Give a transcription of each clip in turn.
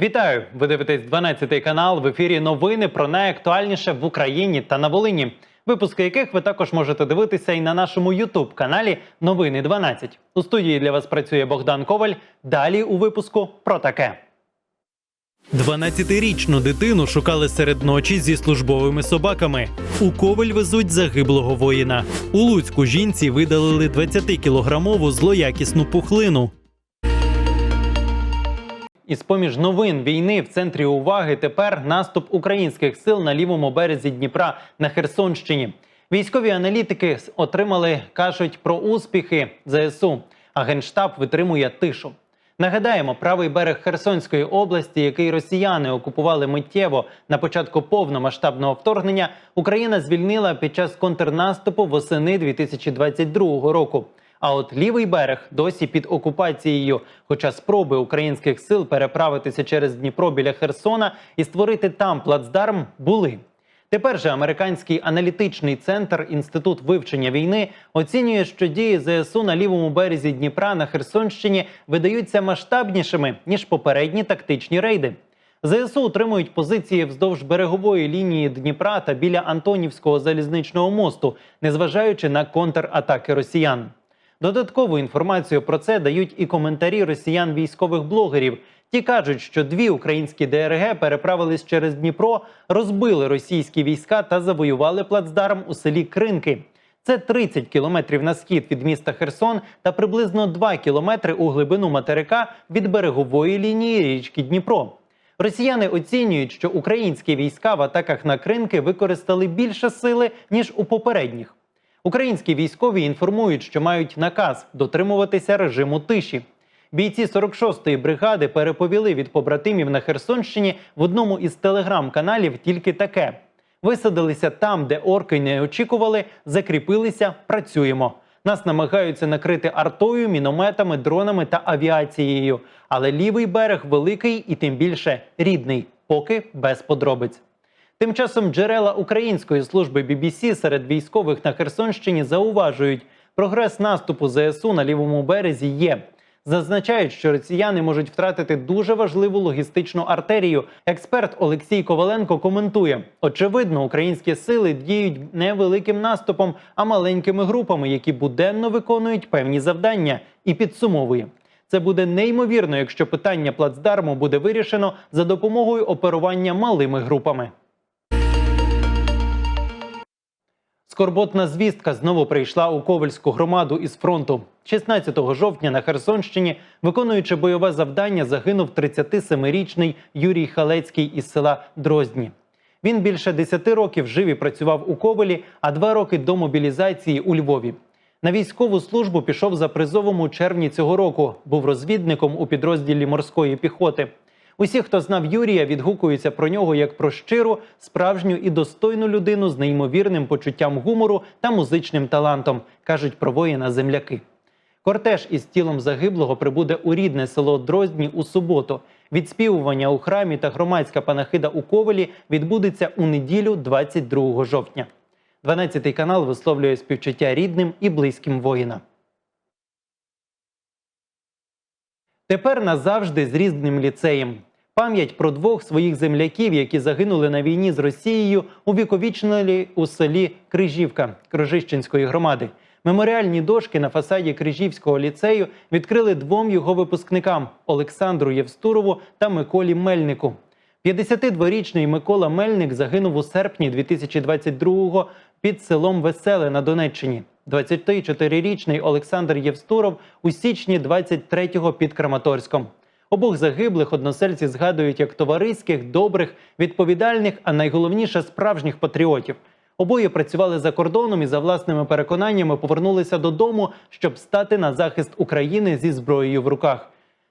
Вітаю! Ви дивитесь 12 канал в ефірі. Новини про найактуальніше в Україні та на Волині. Випуски яких ви також можете дивитися і на нашому Ютуб каналі Новини 12. У студії для вас працює Богдан Коваль. Далі у випуску про таке. 12-річну дитину шукали серед ночі зі службовими собаками. У Коваль везуть загиблого воїна. У Луцьку жінці видалили 20-кілограмову злоякісну пухлину. І з поміж новин війни в центрі уваги тепер наступ українських сил на лівому березі Дніпра на Херсонщині. Військові аналітики отримали, кажуть про успіхи ЗСУ, а генштаб витримує тишу. Нагадаємо, правий берег Херсонської області, який росіяни окупували миттєво на початку повномасштабного вторгнення, Україна звільнила під час контрнаступу восени 2022 року. А от лівий берег досі під окупацією. Хоча спроби українських сил переправитися через Дніпро біля Херсона і створити там плацдарм були. Тепер же американський аналітичний центр Інститут вивчення війни оцінює, що дії ЗСУ на лівому березі Дніпра на Херсонщині видаються масштабнішими ніж попередні тактичні рейди. ЗСУ утримують позиції вздовж берегової лінії Дніпра та біля Антонівського залізничного мосту, незважаючи на контратаки росіян. Додаткову інформацію про це дають і коментарі росіян військових блогерів. Ті кажуть, що дві українські ДРГ переправились через Дніпро, розбили російські війська та завоювали плацдарм у селі Кринки. Це 30 кілометрів на схід від міста Херсон та приблизно 2 кілометри у глибину материка від берегової лінії річки Дніпро. Росіяни оцінюють, що українські війська в атаках на кринки використали більше сили ніж у попередніх. Українські військові інформують, що мають наказ дотримуватися режиму тиші. Бійці 46-ї бригади переповіли від побратимів на Херсонщині в одному із телеграм-каналів тільки таке: висадилися там, де орки не очікували, закріпилися, працюємо. Нас намагаються накрити артою, мінометами, дронами та авіацією. Але лівий берег великий і тим більше рідний, поки без подробиць. Тим часом джерела української служби BBC серед військових на Херсонщині зауважують, прогрес наступу ЗСУ на лівому березі є. Зазначають, що росіяни можуть втратити дуже важливу логістичну артерію. Експерт Олексій Коваленко коментує: очевидно, українські сили діють не великим наступом, а маленькими групами, які буденно виконують певні завдання, і підсумовує. Це буде неймовірно, якщо питання плацдарму буде вирішено за допомогою оперування малими групами. Скорботна звістка знову прийшла у Ковальську громаду із фронту. 16 жовтня на Херсонщині, виконуючи бойове завдання, загинув 37-річний Юрій Халецький із села Дроздні. Він більше 10 років жив і працював у Ковалі, а два роки до мобілізації у Львові. На військову службу пішов за призовом у червні цього року. Був розвідником у підрозділі морської піхоти. Усі, хто знав Юрія, відгукуються про нього як про щиру, справжню і достойну людину з неймовірним почуттям гумору та музичним талантом, кажуть про воїна земляки. Кортеж із тілом загиблого прибуде у рідне село Дроздні у суботу. Відспівування у храмі та громадська панахида у Ковелі відбудеться у неділю, 22 жовтня. 12 канал висловлює співчуття рідним і близьким воїна. Тепер назавжди з різним ліцеєм. Пам'ять про двох своїх земляків, які загинули на війні з Росією, увіковічнили у селі Крижівка Крижищенської громади. Меморіальні дошки на фасаді Крижівського ліцею відкрили двом його випускникам Олександру Євстурову та Миколі Мельнику. 52-річний Микола Мельник загинув у серпні 2022-го під селом Веселе на Донеччині. 24-річний Олександр Євстуров у січні 23-го під Краматорськом. Обох загиблих односельці згадують як товариських, добрих, відповідальних, а найголовніше справжніх патріотів. Обоє працювали за кордоном і за власними переконаннями повернулися додому, щоб стати на захист України зі зброєю в руках.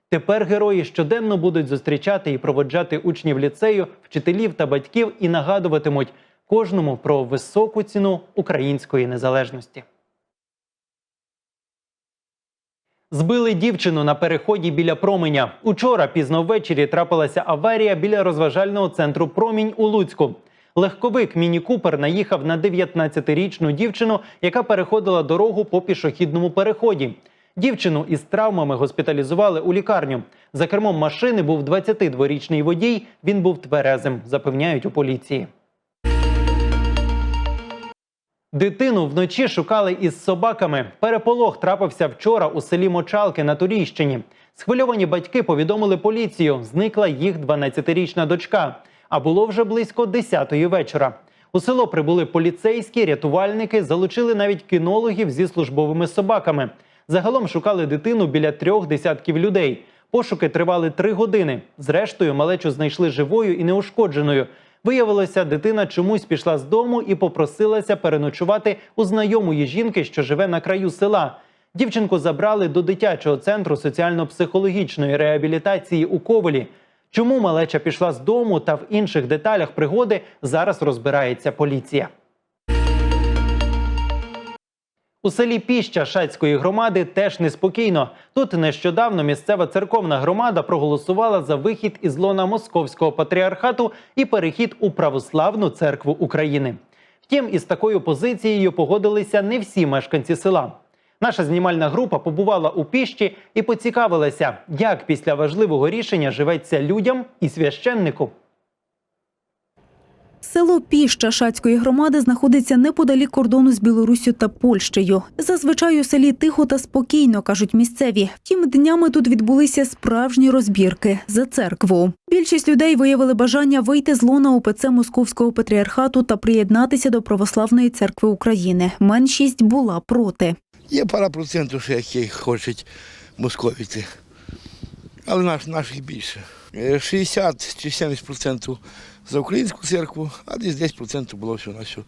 Тепер герої щоденно будуть зустрічати і проводжати учнів ліцею, вчителів та батьків і нагадуватимуть кожному про високу ціну української незалежності. Збили дівчину на переході біля променя. Учора пізно ввечері трапилася аварія біля розважального центру Промінь у Луцьку. Легковик Міні Купер наїхав на 19-річну дівчину, яка переходила дорогу по пішохідному переході. Дівчину із травмами госпіталізували у лікарню. За кермом машини був 22-річний водій. Він був тверезим, запевняють у поліції. Дитину вночі шукали із собаками. Переполох трапився вчора у селі Мочалки на Турійщині. Схвильовані батьки повідомили поліцію. Зникла їх 12-річна дочка. А було вже близько 10-ї вечора. У село прибули поліцейські, рятувальники, залучили навіть кінологів зі службовими собаками. Загалом шукали дитину біля трьох десятків людей. Пошуки тривали три години. Зрештою, малечу знайшли живою і неушкодженою. Виявилося, дитина чомусь пішла з дому і попросилася переночувати у знайомої жінки, що живе на краю села. Дівчинку забрали до дитячого центру соціально-психологічної реабілітації у Ковелі. Чому малеча пішла з дому та в інших деталях пригоди зараз розбирається поліція. У селі Піща Шацької громади теж неспокійно. Тут нещодавно місцева церковна громада проголосувала за вихід із лона Московського патріархату і перехід у православну церкву України. Втім, із такою позицією погодилися не всі мешканці села. Наша знімальна група побувала у піщі і поцікавилася, як після важливого рішення живеться людям і священнику. Село Піща Шацької громади знаходиться неподалік кордону з Білоруссю та Польщею. Зазвичай у селі тихо та спокійно, кажуть місцеві. Втім, днями тут відбулися справжні розбірки за церкву. Більшість людей виявили бажання вийти з лона УПЦ Московського патріархату та приєднатися до Православної церкви України. Меншість була проти. Є пара процентів, які хочуть московіти. Але наш, наших більше. Е, 60 чи 70 процентів за українську церкву, а десь 10 процентів було всього на всього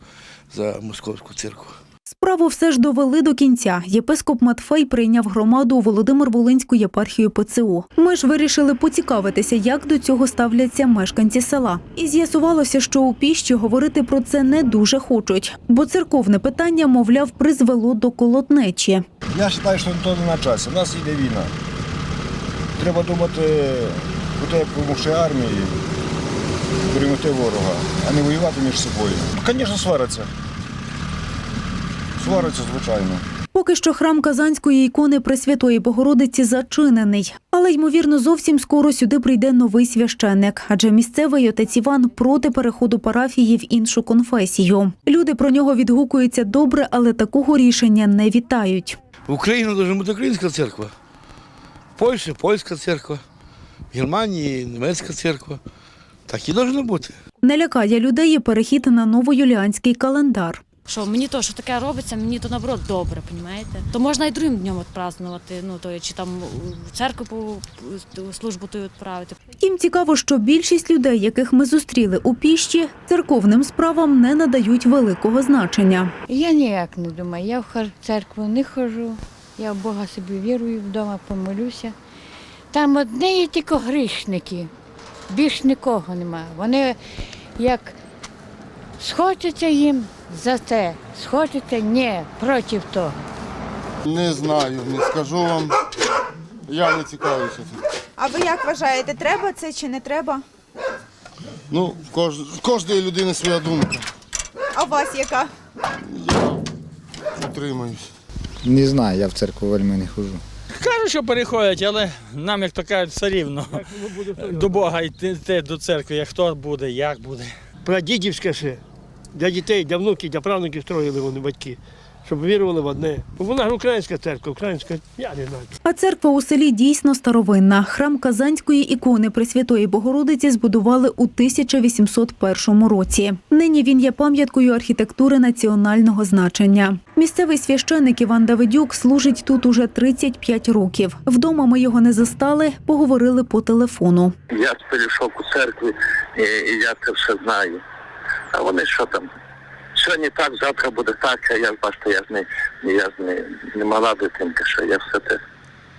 за московську церкву. Справу все ж довели до кінця. Єпископ Матфей прийняв громаду у Володимир-Волинську єпархію ПЦУ. Ми ж вирішили поцікавитися, як до цього ставляться мешканці села. І з'ясувалося, що у піщі говорити про це не дуже хочуть, бо церковне питання, мовляв, призвело до колотнечі. Я вважаю, що то не на часі. У нас йде війна. Треба думати про те, як допомогти армії, перемогти ворога, а не воювати між собою. Звісно, сваряться. Сваряться, звичайно. Поки що храм Казанської ікони Пресвятої Богородиці зачинений, але ймовірно зовсім скоро сюди прийде новий священник, адже місцевий отець Іван проти переходу парафії в іншу конфесію. Люди про нього відгукуються добре, але такого рішення не вітають. В Україні має бути українська церква, в Польщі польська церква, в Германії німецька церква. Так і має бути. Не лякає людей і перехід на новоюліанський календар. Що мені то, що таке робиться, мені то наоборот добре, понімаєте? То можна і другим днем відпразнувати, ну то чи там в церкву по службу ту відправити. Втім, цікаво, що більшість людей, яких ми зустріли у піщі, церковним справам не надають великого значення. Я ніяк не думаю. Я в хар- церкву не ходжу, я в Бога собі вірую, вдома помолюся. Там одні є тільки грішники, більш нікого немає. Вони як схочеться їм за те, схочеться ні, проти того. Не знаю, не скажу вам. Я не цікавлюся цим. А ви як вважаєте, треба це чи не треба? Ну, в кож... в кожної людини своя думка. А у вас яка? Я утримуюсь. Не знаю, я в церкву вельми не ходжу. Кажуть, що переходять, але нам, як то кажуть, все рівно до Бога йти, до церкви, як хто буде, як буде. прадідівське ще. Для дітей, для внуків, для правнуків строїли вони батьки, щоб вірували в одне. Бо вона ж українська церква, українська, я не знаю. А церква у селі дійсно старовинна. Храм Казанської ікони Пресвятої Богородиці збудували у 1801 році. Нині він є пам'яткою архітектури національного значення. Місцевий священик Іван Давидюк служить тут уже 35 років. Вдома ми його не застали, поговорили по телефону. Я перейшов у церкві, і я це все знаю. А вони що там? Сьогодні так, завтра буде так, а я бачите, я ж не, я ж не, не мала дитинка, що я все те.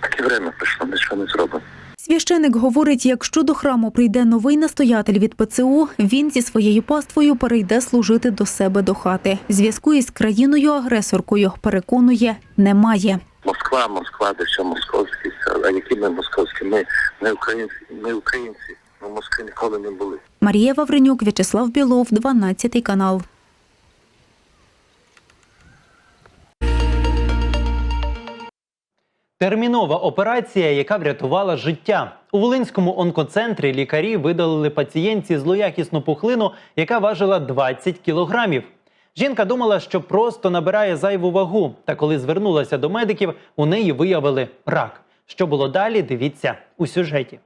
Таке время прийшло, нічого не зробимо. Священик говорить, якщо до храму прийде новий настоятель від ПЦУ, він зі своєю паствою перейде служити до себе до хати. Зв'язку із країною-агресоркою переконує немає. Москва, Москва, де все московські, а які ми московські? Ми не українці, ми українці. Ми в Москві ніколи не були. Марія Вавренюк, В'ячеслав Білов, 12 канал. Термінова операція, яка врятувала життя. У Волинському онкоцентрі лікарі видалили пацієнтці злоякісну пухлину, яка важила 20 кілограмів. Жінка думала, що просто набирає зайву вагу. Та коли звернулася до медиків, у неї виявили рак. Що було далі? Дивіться у сюжеті.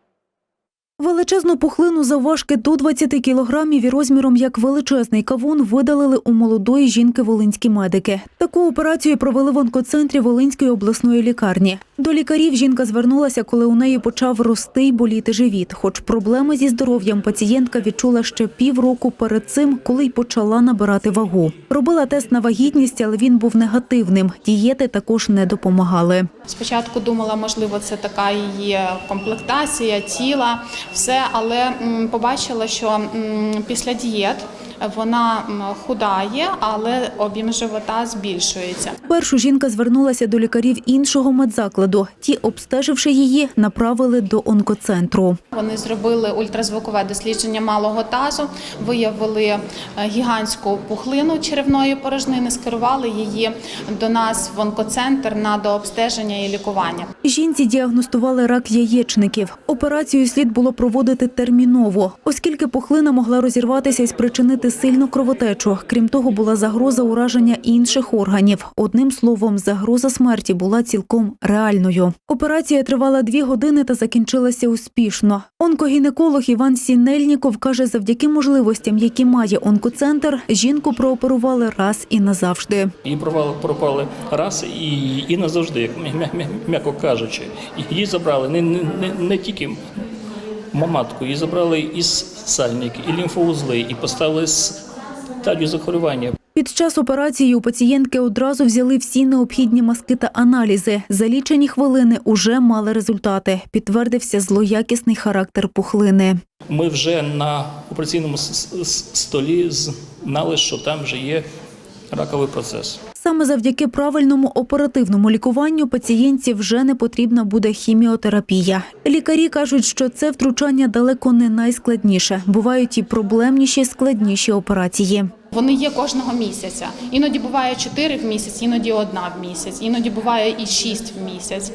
Величезну пухлину завважки до 20 кілограмів і розміром як величезний кавун видалили у молодої жінки волинські медики. Таку операцію провели в онкоцентрі Волинської обласної лікарні. До лікарів жінка звернулася, коли у неї почав рости й боліти живіт. Хоч проблеми зі здоров'ям пацієнтка відчула ще півроку перед цим, коли й почала набирати вагу. Робила тест на вагітність, але він був негативним. Дієти також не допомагали. Спочатку думала, можливо, це така її комплектація тіла, все, але побачила, що після дієт вона худає, але об'єм живота збільшується. Першу жінка звернулася до лікарів іншого медзакладу. Ті, обстеживши її, направили до онкоцентру. Вони зробили ультразвукове дослідження малого тазу, виявили е, гігантську пухлину черевної порожнини, скерували її до нас в онкоцентр на дообстеження і лікування. Жінці діагностували рак яєчників. Операцію слід було проводити терміново, оскільки пухлина могла розірватися і спричинити сильну кровотечу. Крім того, була загроза ураження інших органів. Одним словом, загроза смерті була цілком реальною. Операція тривала дві години та закінчилася успішно. Онкогінеколог Іван Сінельніков каже, завдяки можливостям, які має онкоцентр, жінку прооперували раз і назавжди. Її пропали, пропали раз і, і назавжди, як м'я- м'я- м'я- м'яко кажучи. Її забрали не, не, не, не тільки маматку, її забрали і сальник, і лімфоузли, і поставили стадію захворювання. Під час операції у пацієнтки одразу взяли всі необхідні маски та аналізи. За лічені хвилини уже мали результати. Підтвердився злоякісний характер пухлини. Ми вже на операційному столі знали, що там вже є раковий процес. Саме завдяки правильному оперативному лікуванню пацієнтці вже не потрібна буде хіміотерапія. Лікарі кажуть, що це втручання далеко не найскладніше. Бувають і проблемніші, складніші операції. Вони є кожного місяця. Іноді буває 4 в місяць, іноді одна в місяць, іноді буває і 6 в місяць.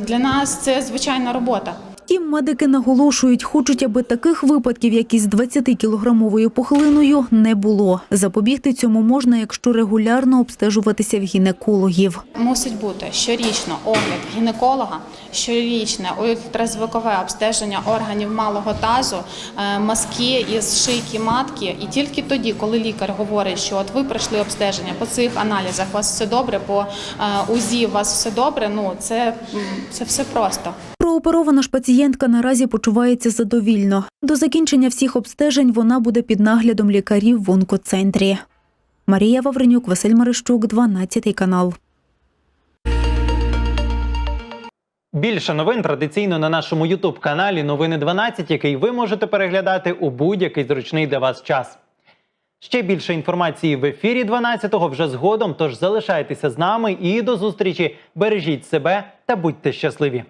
Для нас це звичайна робота. Втім, медики наголошують, хочуть, аби таких випадків, як із 20-кілограмовою пухлиною, не було. Запобігти цьому можна, якщо регулярно обстежуватися в гінекологів. Мусить бути щорічно огляд гінеколога, щорічне ультразвукове обстеження органів малого тазу, е, мазки із шийки матки. І тільки тоді, коли лікар говорить, що от ви пройшли обстеження по цих аналізах, у вас все добре, по е, УЗІ у вас все добре. Ну це, це все просто. Прооперована ж пацієнтка наразі почувається задовільно. До закінчення всіх обстежень вона буде під наглядом лікарів в онкоцентрі. Марія Вавренюк, Василь Марищук, 12 канал. Більше новин традиційно на нашому Ютуб каналі Новини 12, який ви можете переглядати у будь-який зручний для вас час. Ще більше інформації в ефірі 12-го вже згодом. Тож залишайтеся з нами і до зустрічі. Бережіть себе та будьте щасливі.